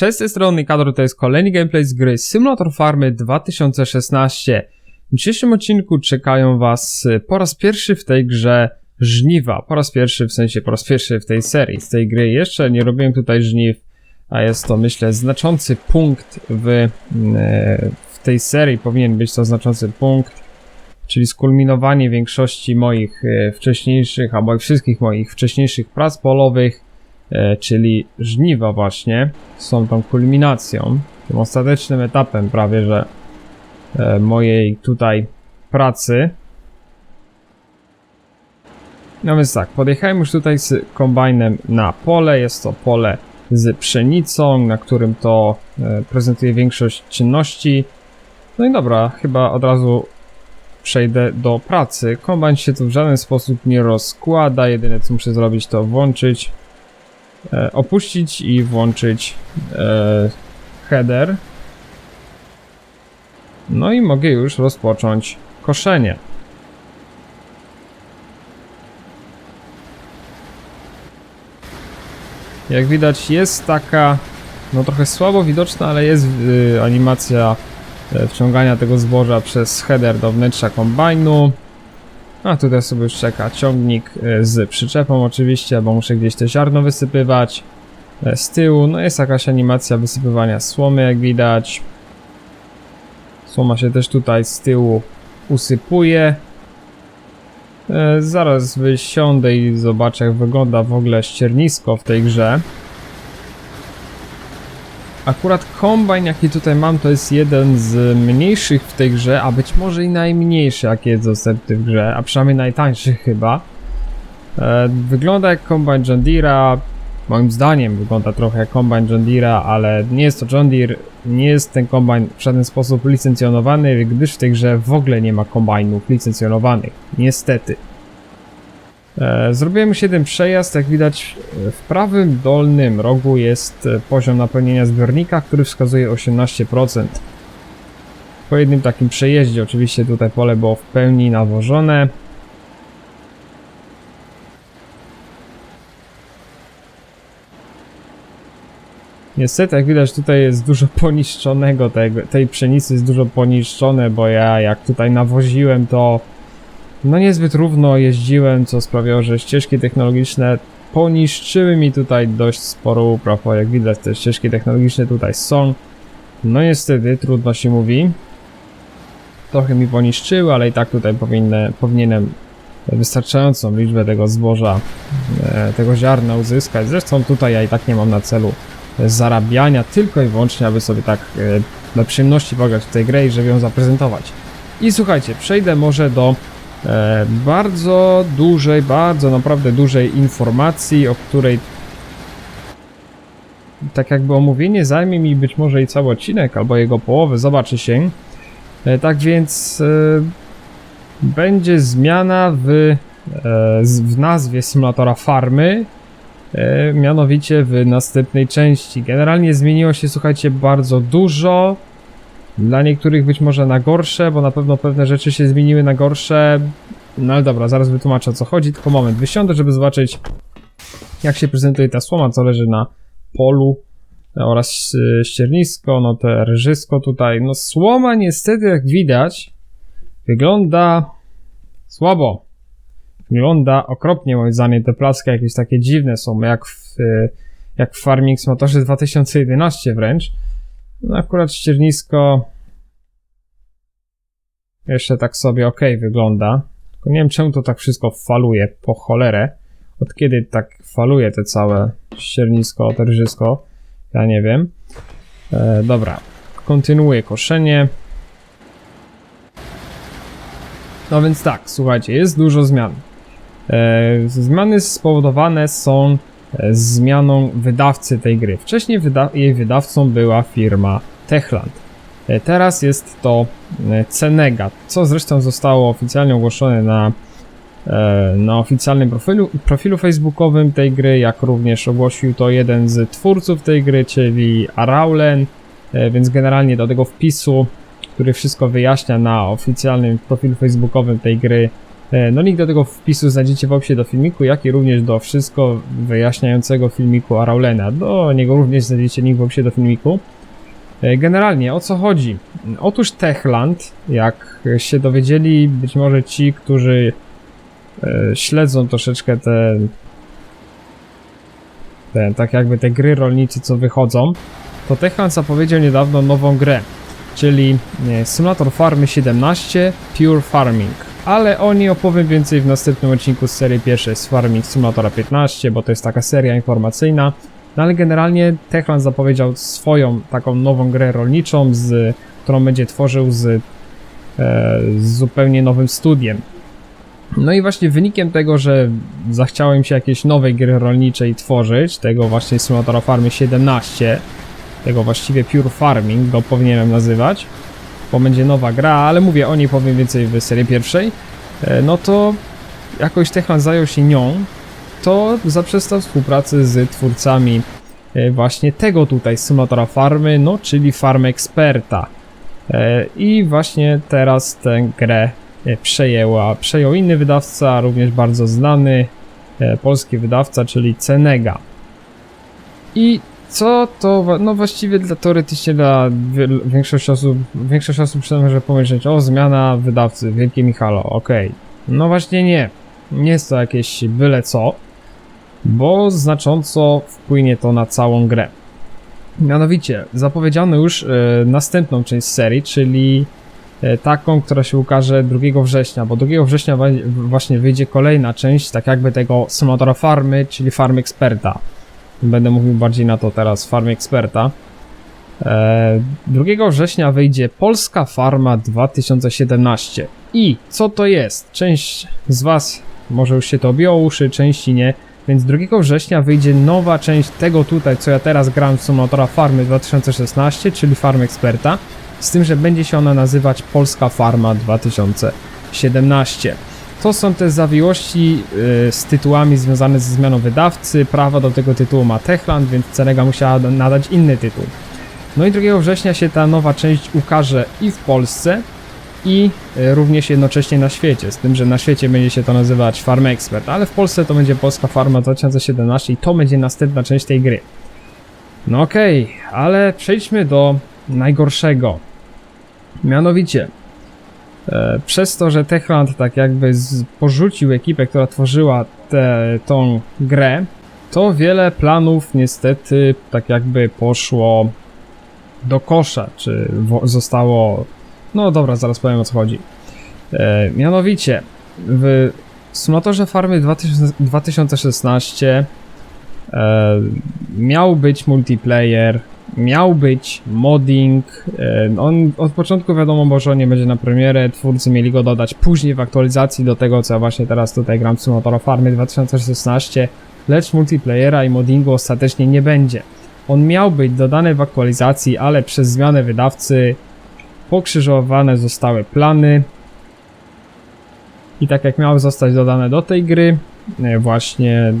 Cześć, z tej strony Kadro, to jest kolejny gameplay z gry Simulator Farmy 2016. W dzisiejszym odcinku czekają Was y, po raz pierwszy w tej grze żniwa. Po raz pierwszy, w sensie po raz pierwszy w tej serii, z tej gry. Jeszcze nie robiłem tutaj żniw, a jest to myślę znaczący punkt w, y, w tej serii. Powinien być to znaczący punkt, czyli skulminowanie większości moich y, wcześniejszych, albo wszystkich moich wcześniejszych prac polowych czyli żniwa właśnie, są tą kulminacją, tym ostatecznym etapem prawie, że e, mojej tutaj pracy. No więc tak, podjechałem już tutaj z kombajnem na pole, jest to pole z pszenicą, na którym to e, prezentuje większość czynności. No i dobra, chyba od razu przejdę do pracy. Kombajn się tu w żaden sposób nie rozkłada, jedyne co muszę zrobić to włączyć e, opuścić i włączyć e, header. No i mogę już rozpocząć koszenie. Jak widać jest taka, no trochę słabo widoczna, ale jest y, animacja e, wciągania tego zboża przez header do wnętrza kombajnu. A tutaj sobie już czeka ciągnik e, z przyczepą oczywiście, bo muszę gdzieś te ziarno wysypywać. E, Z tyłu, no jest jakaś animacja wysypywania słomy, jak widać. Słoma się też tutaj z tyłu usypuje. E, Zaraz wysiądę i zobaczę jak wygląda w ogóle ściernisko w tej grze. Akurat kombajn jaki tutaj mam to jest jeden z mniejszych w tej grze, a być może i najmniejszy jaki jest dostępny w grze, a przynajmniej najtańszy chyba. E, wygląda jak kombajn John Deere'a, moim zdaniem wygląda trochę jak kombajn John Deere'a, ale nie jest to John Deere, nie jest ten kombajn w żaden sposób licencjonowany, gdyż w tej grze w ogóle nie ma kombajnów licencjonowanych, niestety. E, Zrobiłem już jeden przejazd, jak widać e, w prawym dolnym rogu jest e, poziom napełnienia zbiornika, który wskazuje 18%. Po jednym takim przejeździe oczywiście tutaj pole było w pełni nawożone. Niestety, jak widać, tutaj jest dużo poniszczonego, tego, tej pszenicy jest dużo poniszczone, bo ja jak tutaj nawoziłem, to no niezbyt równo jeździłem, co sprawiało, że ścieżki technologiczne poniszczyły mi tutaj dość sporo upraw, jak widać te ścieżki technologiczne tutaj są. No niestety, trudno się mówi. Trochę mi poniszczyły, ale i tak tutaj powinny, powinienem wystarczającą liczbę tego zboża, e, tego ziarna uzyskać. Zresztą tutaj ja i tak nie mam na celu e, zarabiania, tylko i wyłącznie, aby sobie tak e, dla przyjemności pograć w tej grę i żeby ją zaprezentować. I słuchajcie, przejdę może do bardzo dużej, bardzo naprawdę dużej informacji, o której tak jakby omówienie zajmie mi być może i cały odcinek, albo jego połowę, zobaczy się. E, tak więc e, będzie zmiana w, e, w nazwie symulatora farmy, e, mianowicie w następnej części. Generalnie zmieniło się, słuchajcie, bardzo dużo. Dla niektórych być może na gorsze, bo na pewno pewne rzeczy się zmieniły na gorsze. No ale dobra, zaraz wytłumaczę o co chodzi, tylko moment, wysiądę, żeby zobaczyć jak się prezentuje ta słoma, co leży na polu e, oraz e, ściernisko, no te rżysko tutaj. No słoma niestety jak widać wygląda słabo. Wygląda okropnie moim zdaniem, te placki jakieś takie dziwne są, jak w, e, jak w Farming Motorze 2011 wręcz. No akurat ściernisko jeszcze tak sobie ok wygląda. Tylko nie wiem czemu to tak wszystko faluje po cholerę. Od kiedy tak faluje te całe ściernisko, te rżysko? Ja nie wiem. E, dobra, kontynuuję koszenie. No więc tak, słuchajcie, jest dużo zmian. E, zmiany spowodowane są zmianą wydawcy tej gry. Wcześniej wyda jej wydawcą była firma Techland. E, Teraz jest to e, Cenega, co zresztą zostało oficjalnie ogłoszone na, e, na oficjalnym profilu, profilu facebookowym tej gry, jak również ogłosił to jeden z twórców tej gry, czyli Araulen, więc generalnie do tego wpisu, który wszystko wyjaśnia na oficjalnym profilu facebookowym tej gry, No link do tego wpisu znajdziecie w opisie do filmiku, jak i również do wszystko wyjaśniającego filmiku Araulena. Do niego również znajdziecie link w opisie do filmiku. E, Generalnie o co chodzi? Otóż Techland, jak się dowiedzieli być może ci, którzy e, śledzą troszeczkę te, te tak jakby te gry rolnicze co wychodzą, to Techland zapowiedział niedawno nową grę, czyli e, Simulator Farmy 17 Pure Farming. Ale o niej opowiem więcej w następnym odcinku z serii pierwszej z Farming Simulatora 15, bo to jest taka seria informacyjna. No ale generalnie Techland zapowiedział swoją taką nową grę rolniczą, z, którą będzie tworzył z, e, z zupełnie nowym studiem. No i właśnie wynikiem tego, że zachciało im się jakieś nowej gry rolniczej tworzyć, tego właśnie Simulatora Farmy 17, tego właściwie Pure Farming go powinienem nazywać, bo będzie nowa gra, ale mówię o niej powiem więcej w serii pierwszej, e, no to jakoś Techland zajął się nią, to zaprzestał współpracy z twórcami e, właśnie tego tutaj symulatora farmy, no czyli Farm Experta. E, I właśnie teraz tę grę przejęła, przejął inny wydawca, również bardzo znany polski wydawca, czyli Cenega. I co to, no właściwie dla, teoretycznie dla większości osób, większość osób może pomyśleć, o zmiana wydawcy, Wielkie Michalo, okej. No właśnie nie, nie jest to jakieś byle co, bo znacząco wpłynie to na całą grę. Mianowicie, zapowiedziano już e, następną część serii, czyli e, taką, która się ukaże 2 września, bo 2 września właśnie wyjdzie kolejna część, tak jakby tego symulatora farmy, czyli farmy eksperta. Będę mówił bardziej na to teraz, farmy eksperta. E, 2 września wyjdzie Polska Farma 2017. I co to jest? Część z Was może już się to objęło uszy, części nie. Więc 2 września wyjdzie nowa część tego tutaj, co ja teraz gram w Simulatora Farmy 2016, czyli Farm Experta. Z tym, że będzie się ona nazywać Polska Farma 2017. To są te zawiłości yy, z tytułami związane ze zmianą wydawcy. Prawa do tego tytułu ma Techland, więc Cenega musiała nadać inny tytuł. No i 2 września się ta nowa część ukaże i w Polsce, i y, również jednocześnie na świecie. Z tym, że na świecie będzie się to nazywać Farm Expert, ale w Polsce to będzie Polska Farma 2017 i to będzie następna część tej gry. No okej, ale przejdźmy do najgorszego. Mianowicie, e, przez to, że Techland tak jakby porzucił ekipę, która tworzyła tę tą grę, to wiele planów niestety tak jakby poszło do kosza, czy zostało no dobra, zaraz powiem o co chodzi. E, mianowicie, w symulatorze farmy 2000, 2016 e, miał być multiplayer, miał być modding. On od początku wiadomo, bo że on nie będzie na premierę, twórcy mieli go dodać później w aktualizacji do tego, co ja właśnie teraz tutaj gram w symulatora farmy 2016, lecz multiplayera i moddingu ostatecznie nie będzie. On miał być dodany w aktualizacji, ale przez zmianę wydawcy pokrzyżowane zostały plany. I tak jak miały zostać dodane do tej gry, e, właśnie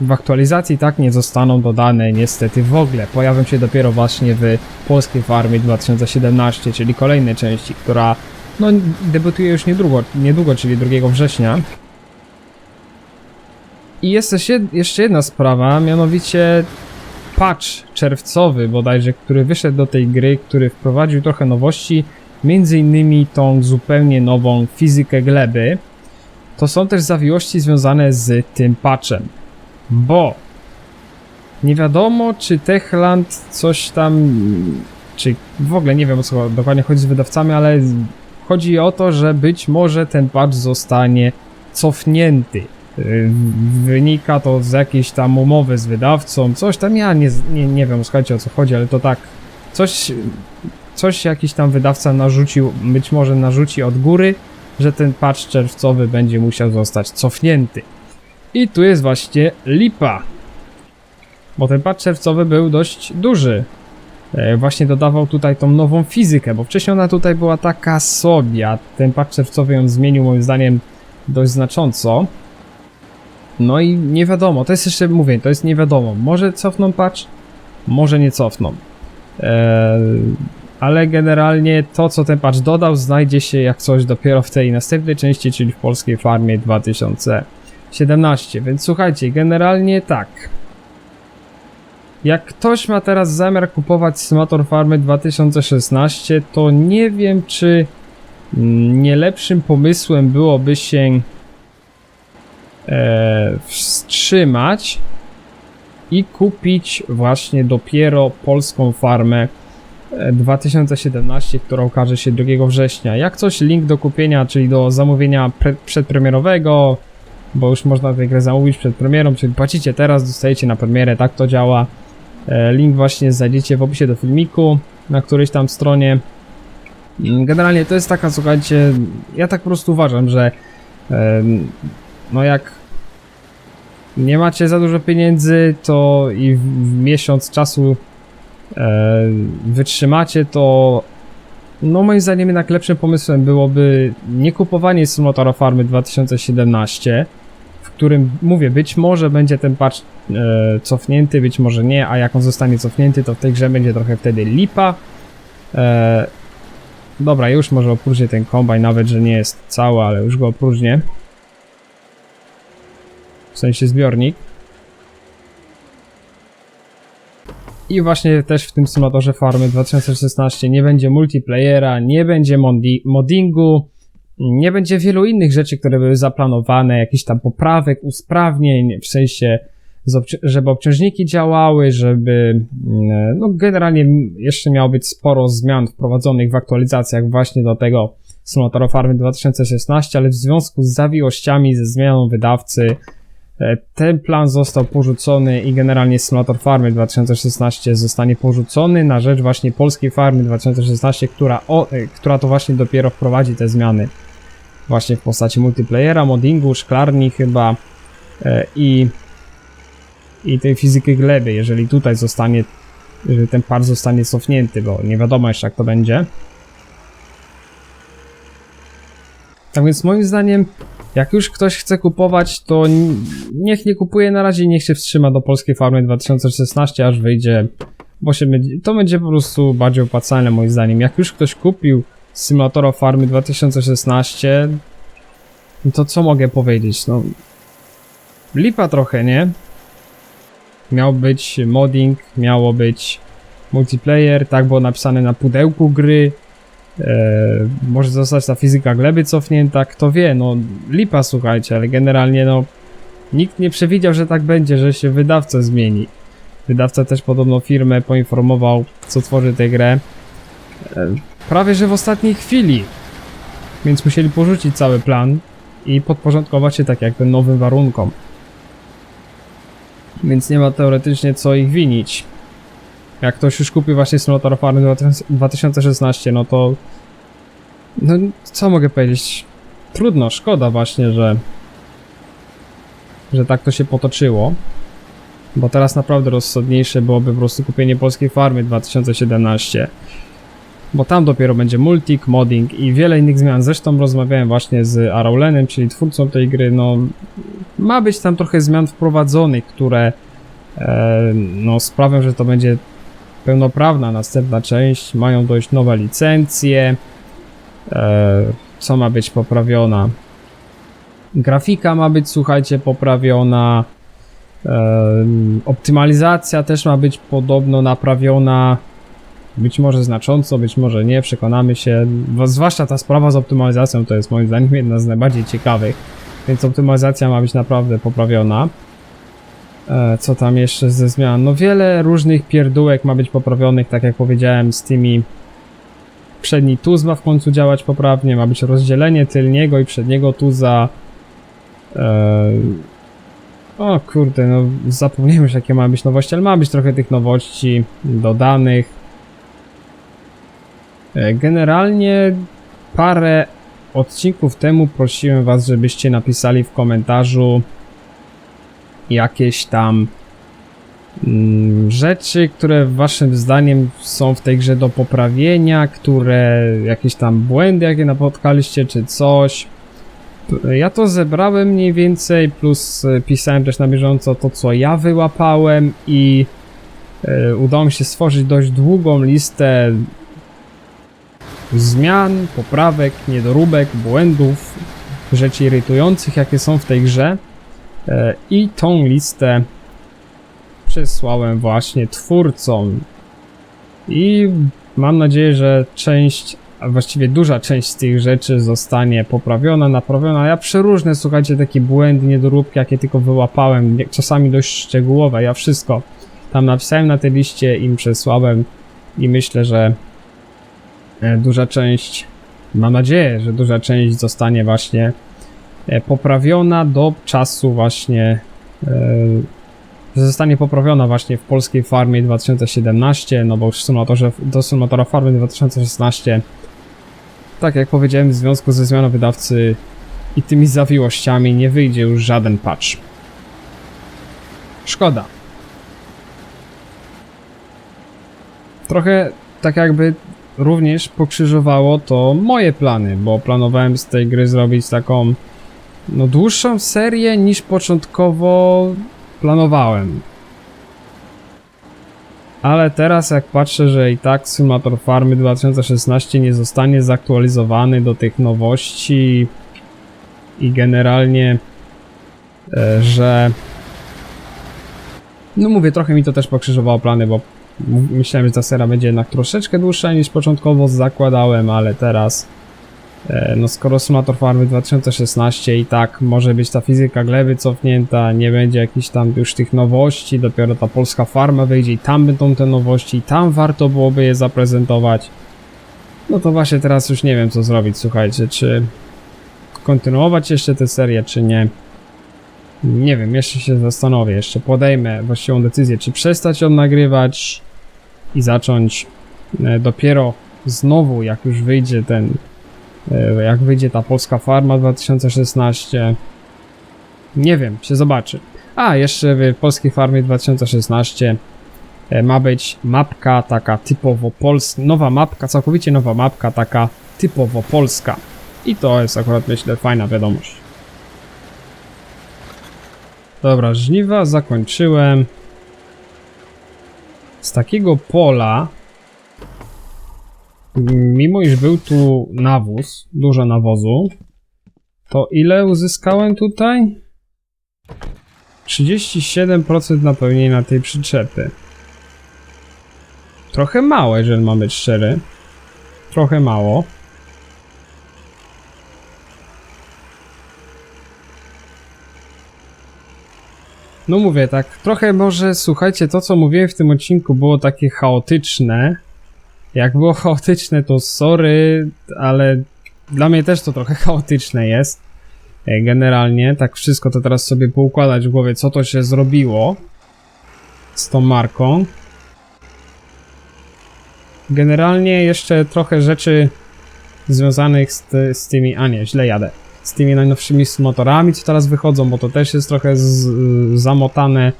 w aktualizacji tak nie zostaną dodane niestety w ogóle. Pojawią się dopiero właśnie w Polskiej Farmie 2017, czyli kolejnej części, która no, debiutuje już niedługo, niedługo, czyli 2 września. I jest też jeszcze jedna sprawa, mianowicie patch czerwcowy bodajże, który wyszedł do tej gry, który wprowadził trochę nowości, między innymi tą zupełnie nową fizykę gleby. To są też zawiłości związane z tym patchem, bo nie wiadomo, czy Techland coś tam, czy w ogóle nie wiem o co dokładnie chodzi z wydawcami, ale chodzi o to, że być może ten patch zostanie cofnięty. Y, Wynika to z jakiejś tam umowy z wydawcą, coś tam ja nie, nie, nie wiem, słuchajcie o co chodzi, ale to tak, coś, coś jakiś tam wydawca narzucił, być może narzuci od góry, że ten patch czerwcowy będzie musiał zostać cofnięty. I tu jest właśnie lipa, bo ten patch czerwcowy był dość duży. E, Właśnie dodawał tutaj tą nową fizykę, bo wcześniej ona tutaj była taka sobie, a ten patch czerwcowy ją zmienił moim zdaniem dość znacząco. No i nie wiadomo, to jest jeszcze, mówię, to jest nie wiadomo. Może cofną patch, może nie cofną. Eee, ale generalnie to, co ten patch dodał, znajdzie się jak coś dopiero w tej następnej części, czyli w polskiej farmie 2017. Więc słuchajcie, generalnie tak. Jak ktoś ma teraz zamiar kupować Symulator Farmy 2016, to nie wiem, czy nie lepszym pomysłem byłoby się e, wstrzymać i kupić właśnie dopiero polską farmę e, 2017, która ukaże się 2 września. Jak coś, link do kupienia, czyli do zamówienia pre- przedpremierowego, bo już można tę grę zamówić przed premierą, czyli płacicie teraz, dostajecie na premierę, tak to działa. E, Link właśnie znajdziecie w opisie do filmiku, na którejś tam stronie. Mm, Generalnie to jest taka, słuchajcie, ja tak po prostu uważam, że no jak nie macie za dużo pieniędzy, to i w, w miesiąc czasu e, wytrzymacie, to no moim zdaniem jednak lepszym pomysłem byłoby nie kupowanie Simulatora Farmy 2017, w którym mówię, być może będzie ten patch e, cofnięty, być może nie, a jak on zostanie cofnięty, to w tej grze będzie trochę wtedy lipa. E, dobra, już może opróżnię ten kombajn, nawet że nie jest cały, ale już go opróżnię. W sensie zbiornik. I właśnie też w tym symulatorze farmy 2016 nie będzie multiplayera, nie będzie modi- moddingu, nie będzie wielu innych rzeczy, które były zaplanowane, jakichś tam poprawek, usprawnień, w sensie, żeby obciążniki działały, żeby, mm, no generalnie jeszcze miało być sporo zmian wprowadzonych w aktualizacjach właśnie do tego symulatora farmy 2016, ale w związku z zawiłościami, ze zmianą wydawcy, E, Ten plan został porzucony i generalnie Simulator Farmy 2016 zostanie porzucony na rzecz właśnie polskiej Farmy 2016, która, o, e, która to właśnie dopiero wprowadzi te zmiany właśnie w postaci multiplayera, moddingu, szklarni chyba e, i, i tej fizyki gleby, jeżeli tutaj zostanie, jeżeli ten par zostanie cofnięty, bo nie wiadomo jeszcze jak to będzie. Tak więc moim zdaniem jak już ktoś chce kupować, to niech nie kupuje na razie, niech się wstrzyma do polskiej farmy 2016, aż wyjdzie, bo się będzie, to będzie po prostu bardziej opłacalne moim zdaniem. Jak już ktoś kupił symulatora farmy 2016, no to co mogę powiedzieć, no lipa trochę, nie? Miał być modding, miało być multiplayer, tak było napisane na pudełku gry, E, może zostać ta fizyka gleby cofnięta, kto wie, no lipa słuchajcie, ale generalnie no nikt nie przewidział, że tak będzie, że się wydawca zmieni. Wydawca też podobno firmę poinformował, co tworzy tę grę. E, prawie, że w ostatniej chwili. Więc musieli porzucić cały plan i podporządkować się tak jak tym nowym warunkom. Więc nie ma teoretycznie co ich winić. Jak ktoś już kupił właśnie Simulator Farmy 2016, no to... No, co mogę powiedzieć? Trudno, szkoda właśnie, że... Że tak to się potoczyło. Bo teraz naprawdę rozsądniejsze byłoby po prostu kupienie polskiej farmy 2017. Bo tam dopiero będzie multik, modding i wiele innych zmian. Zresztą rozmawiałem właśnie z Araulenem, czyli twórcą tej gry. No, ma być tam trochę zmian wprowadzonych, które e, no, sprawią, że to będzie pełnoprawna następna część, mają dojść nowe licencje, e, co ma być poprawiona. Grafika ma być, słuchajcie, poprawiona. E, optymalizacja też ma być podobno naprawiona. Być może znacząco, być może nie, przekonamy się. Bo Zwłaszcza ta sprawa z optymalizacją to jest moim zdaniem jedna z najbardziej ciekawych. Więc optymalizacja ma być naprawdę poprawiona. E, co tam jeszcze ze zmian? No wiele różnych pierdółek ma być poprawionych, tak jak powiedziałem, z tymi przedni tuz ma w końcu działać poprawnie, ma być rozdzielenie tylniego i przedniego tuza. E, o kurde, no zapomniałem już jakie ma być nowości, ale ma być trochę tych nowości dodanych. E, Generalnie parę odcinków temu prosiłem was, żebyście napisali w komentarzu jakieś tam mm, rzeczy, które waszym zdaniem są w tej grze do poprawienia, które jakieś tam błędy, jakie napotkaliście, czy coś. Ja to zebrałem mniej więcej, plus e, pisałem też na bieżąco to, co ja wyłapałem i e, udało mi się stworzyć dość długą listę zmian, poprawek, niedoróbek, błędów, rzeczy irytujących, jakie są w tej grze. E, I tą listę przesłałem właśnie twórcom. I mam nadzieję, że część, a właściwie duża część z tych rzeczy zostanie poprawiona, naprawiona. Ja przeróżne, słuchajcie, takie błędy, niedoróbki, jakie tylko wyłapałem, czasami dość szczegółowe. Ja wszystko tam napisałem na tej liście, im przesłałem i myślę, że duża część, mam nadzieję, że duża część zostanie właśnie e, poprawiona do czasu właśnie e, że zostanie poprawiona właśnie w polskiej farmie 2017, no bo już symulatorze, do symulatora farmy 2016 tak jak powiedziałem w związku ze zmianą wydawcy i tymi zawiłościami nie wyjdzie już żaden patch. Szkoda. Trochę tak jakby również pokrzyżowało to moje plany, bo planowałem z tej gry zrobić taką no dłuższą serię niż początkowo planowałem. Ale teraz jak patrzę, że i tak Simulator Farmy 2016 nie zostanie zaktualizowany do tych nowości i generalnie, e, że no mówię, trochę mi to też pokrzyżowało plany, bo myślałem, że ta seria będzie jednak troszeczkę dłuższa niż początkowo zakładałem, ale teraz E, No skoro Simulator Farmy 2016 i tak może być ta fizyka gleby cofnięta, nie będzie jakichś tam już tych nowości, dopiero ta polska farma wyjdzie i tam będą te nowości i tam warto byłoby je zaprezentować. No to właśnie teraz już nie wiem co zrobić, słuchajcie, czy kontynuować jeszcze tę serię, czy nie. Nie wiem, jeszcze się zastanowię, jeszcze podejmę właściwą decyzję, czy przestać ją nagrywać i zacząć e, dopiero znowu, jak już wyjdzie ten E, jak wyjdzie ta polska farma 2016. Nie wiem, się zobaczy. A, jeszcze w polskiej farmie 2016 e, ma być mapka taka typowo polska, nowa mapka, całkowicie nowa mapka, taka typowo polska. I to jest akurat, myślę, fajna wiadomość. Dobra, żniwa zakończyłem. Z takiego pola mimo iż był tu nawóz, dużo nawozu, to ile uzyskałem tutaj? 37% napełnienia tej przyczepy. Trochę mało, jeżeli mam być szczery. Trochę mało. No mówię tak, trochę może, słuchajcie, to co mówiłem w tym odcinku było takie chaotyczne, jak było chaotyczne, to sorry, ale dla mnie też to trochę chaotyczne jest. E, Generalnie, tak wszystko to teraz sobie poukładać w głowie, co to się zrobiło z tą marką. Generalnie jeszcze trochę rzeczy związanych z, ty, z tymi, a nie, źle jadę, z tymi najnowszymi motorami, co teraz wychodzą, bo to też jest trochę z, zamotane.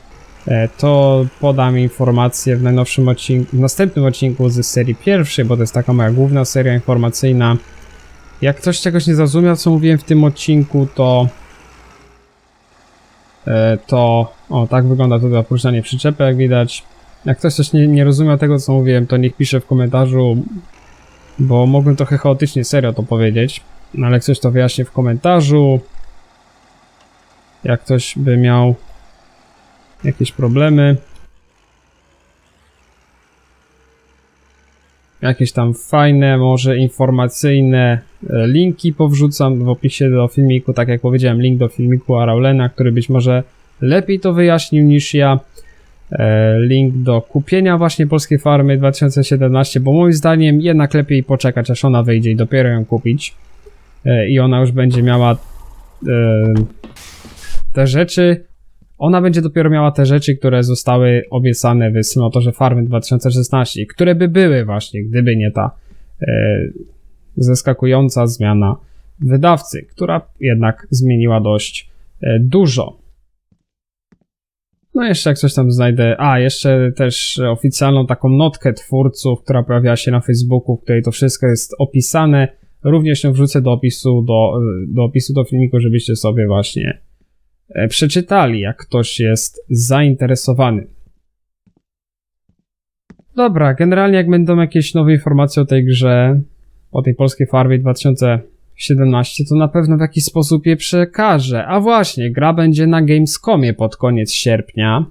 E, to podam informacje w najnowszym odcinku, w następnym odcinku z serii pierwszej, bo to jest taka moja główna seria informacyjna. Jak ktoś czegoś nie zrozumiał, co mówiłem w tym odcinku, to e, to o, tak wygląda tutaj opróżnianie przyczepy, jak widać. Jak ktoś coś nie, nie rozumiał tego, co mówiłem, to niech pisze w komentarzu, bo mogłem trochę chaotycznie, serio to powiedzieć. No, ale ktoś to wyjaśni w komentarzu. Jak ktoś by miał jakieś problemy. Jakieś tam fajne, może informacyjne e, linki powrzucam w opisie do filmiku. Tak jak powiedziałem, link do filmiku Araulena, który być może lepiej to wyjaśnił niż ja. E, Link do kupienia właśnie polskiej farmy 2017, bo moim zdaniem jednak lepiej poczekać, aż ona wyjdzie i dopiero ją kupić. E, I ona już będzie miała e, te rzeczy, ona będzie dopiero miała te rzeczy, które zostały obiecane w Symulatorze Farmy 2016, i które by były właśnie, gdyby nie ta e, zaskakująca zmiana wydawcy, która jednak zmieniła dość dużo. No jeszcze jak coś tam znajdę, a jeszcze też oficjalną taką notkę twórców, która pojawiła się na Facebooku, w której to wszystko jest opisane, również ją wrzucę do opisu do, do opisu do filmiku, żebyście sobie właśnie e, przeczytali, jak ktoś jest zainteresowany. Dobra, generalnie jak będą jakieś nowe informacje o tej grze, o tej polskiej Farmie 2017, to na pewno w jakiś sposób je przekażę. A właśnie, gra będzie na Gamescomie pod koniec sierpnia.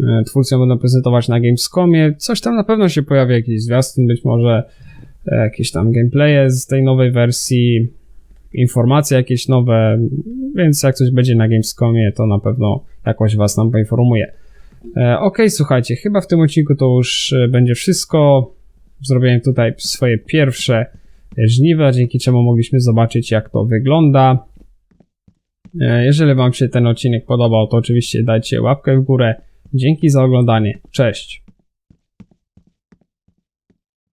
E, Twórcy ją będą prezentować na Gamescomie. Coś tam na pewno się pojawi, jakiś zwiastun, być może jakieś tam gameplaye z tej nowej wersji, informacje jakieś nowe, więc jak coś będzie na Gamescomie, to na pewno jakoś was nam poinformuję. E, Okej, słuchajcie, chyba w tym odcinku to już e, będzie wszystko. Zrobiłem tutaj swoje pierwsze żniwa, dzięki czemu mogliśmy zobaczyć, jak to wygląda. E, Jeżeli Wam się ten odcinek podobał, to oczywiście dajcie łapkę w górę. Dzięki za oglądanie. Cześć.